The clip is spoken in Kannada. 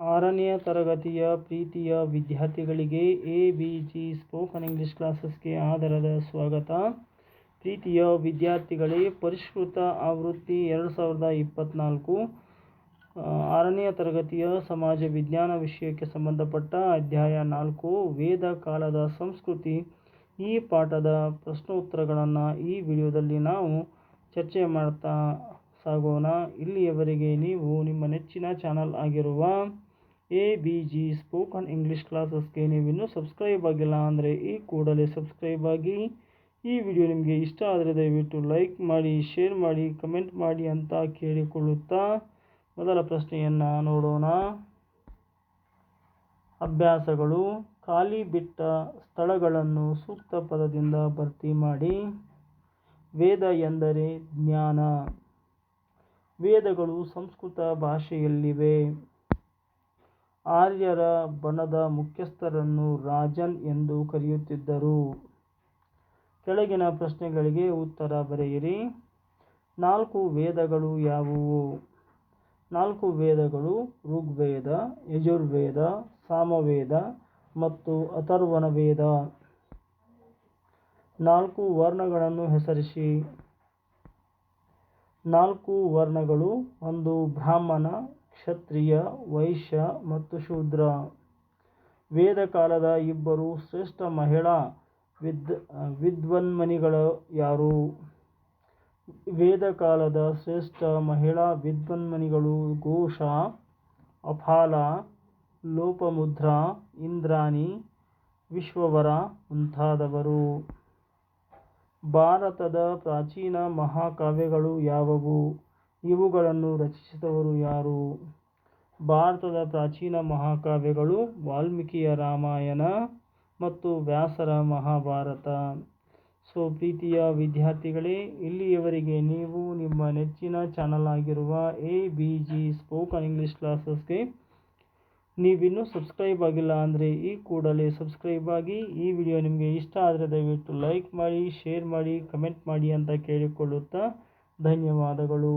ಆರನೆಯ ತರಗತಿಯ ಪ್ರೀತಿಯ ವಿದ್ಯಾರ್ಥಿಗಳಿಗೆ A B G spoken English ಕ್ಲಾಸಸ್ಗೆ ಆದರದ ಸ್ವಾಗತ. ಪ್ರೀತಿಯ ವಿದ್ಯಾರ್ಥಿಗಳೇ, ಪರಿಷ್ಕೃತ ಆವೃತ್ತಿ ಎರಡು ಸಾವಿರದ ಇಪ್ಪತ್ತ್ನಾಲ್ಕು ಆರನೆಯ ತರಗತಿಯ ಸಮಾಜ ವಿಜ್ಞಾನ ವಿಷಯಕ್ಕೆ ಸಂಬಂಧಪಟ್ಟ ಅಧ್ಯಾಯ ನಾಲ್ಕು, ವೇದ ಕಾಲದ ಸಂಸ್ಕೃತಿ. ಈ ಪಾಠದ ಪ್ರಶ್ನೋತ್ತರಗಳನ್ನು ಈ ವಿಡಿಯೋದಲ್ಲಿ ನಾವು ಚರ್ಚೆ ಮಾಡ್ತಾ ಸಾಗೋಣ. ಇಲ್ಲಿಯವರೆಗೆ ನೀವು ನಿಮ್ಮ ನೆಚ್ಚಿನ ಚಾನಲ್ ಆಗಿರುವ A B G spoken English ಕ್ಲಾಸಸ್ಗೆ ನೀವು ಇನ್ನೂ ಸಬ್ಸ್ಕ್ರೈಬ್ ಆಗಿಲ್ಲ ಅಂದರೆ ಈ ಕೂಡಲೇ ಸಬ್ಸ್ಕ್ರೈಬ್ ಆಗಿ. ಈ ವಿಡಿಯೋ ನಿಮಗೆ ಇಷ್ಟ ಆದರೆ ದಯವಿಟ್ಟು ಲೈಕ್ ಮಾಡಿ ಶೇರ್ ಮಾಡಿ ಕಮೆಂಟ್ ಮಾಡಿ ಅಂತ ಕೇಳಿಕೊಳ್ಳುತ್ತಾ ಮೊದಲ ಪ್ರಶ್ನೆಯನ್ನು ನೋಡೋಣ. ಅಭ್ಯಾಸಗಳು. ಖಾಲಿ ಬಿಟ್ಟ ಸ್ಥಳಗಳನ್ನು ಸೂಕ್ತ ಪದದಿಂದ ಭರ್ತಿ ಮಾಡಿ. ವೇದ ಎಂದರೆ ಜ್ಞಾನ. ವೇದಗಳು ಸಂಸ್ಕೃತ ಭಾಷೆಯಲ್ಲಿವೆ. ಆರ್ಯರ ಬಣದ ಮುಖ್ಯಸ್ಥರನ್ನು ರಾಜನ್ ಎಂದು ಕರೆಯುತ್ತಿದ್ದರು. ಕೆಳಗಿನ ಪ್ರಶ್ನೆಗಳಿಗೆ ಉತ್ತರ ಬರೆಯಿರಿ. ನಾಲ್ಕು ವೇದಗಳು ಯಾವುವು? ನಾಲ್ಕು ವೇದಗಳು ಋಗ್ವೇದ, ಯಜುರ್ವೇದ, ಸಾಮವೇದ ಮತ್ತು ಅಥರ್ವಣ ವೇದ ನಾಲ್ಕು ವರ್ಣಗಳನ್ನು ಹೆಸರಿಸಿ. ನಾಲ್ಕು ವರ್ಣಗಳು, ಒಂದು ಬ್ರಾಹ್ಮಣ, ಕ್ಷತ್ರಿಯ, ವೈಶ್ಯ ಮತ್ತು ಶೂದ್ರ. ವೇದ ಕಾಲದ ಇಬ್ಬರು ಶ್ರೇಷ್ಠ ಮಹಿಳಾ ವಿದ್ ವಿದ್ವನ್ಮಣಿಗಳು ಯಾರು? ವೇದ ಕಾಲದ ಶ್ರೇಷ್ಠ ಮಹಿಳಾ ವಿದ್ವನ್ಮನಿಗಳು ಘೋಷ, ಅಫಾಲ, ಲೋಪಮುದ್ರ, ಇಂದ್ರಾಣಿ, ವಿಶ್ವವರ ಮುಂತಾದವರು. ಭಾರತದ ಪ್ರಾಚೀನ ಮಹಾಕಾವ್ಯಗಳು ಯಾವುವು? ಇವುಗಳನ್ನು ರಚಿಸಿದವರು ಯಾರು? ಭಾರತದ ಪ್ರಾಚೀನ ಮಹಾಕಾವ್ಯಗಳು ವಾಲ್ಮೀಕಿಯ ರಾಮಾಯಣ ಮತ್ತು ವ್ಯಾಸರ ಮಹಾಭಾರತ. ಸೊ, ಪ್ರೀತಿಯ ವಿದ್ಯಾರ್ಥಿಗಳೇ, ಇಲ್ಲಿಯವರೆಗೆ ನೀವು ನಿಮ್ಮ ನೆಚ್ಚಿನ ಚಾನಲ್ ಆಗಿರುವ A B G spoken English ಕ್ಲಾಸಸ್ಗೆ ನೀವಿನ್ನೂ ಸಬ್ಸ್ಕ್ರೈಬ್ ಆಗಿಲ್ಲ ಅಂದರೆ ಈ ಕೂಡಲೇ ಸಬ್ಸ್ಕ್ರೈಬ್ ಆಗಿ ಈ ವಿಡಿಯೋ ನಿಮಗೆ ಇಷ್ಟ ಆದರೆ ದಯವಿಟ್ಟು ಲೈಕ್ ಮಾಡಿ ಶೇರ್ ಮಾಡಿ ಕಮೆಂಟ್ ಮಾಡಿ ಅಂತ ಕೇಳಿಕೊಳ್ಳುತ್ತಾ ಧನ್ಯವಾದಗಳು.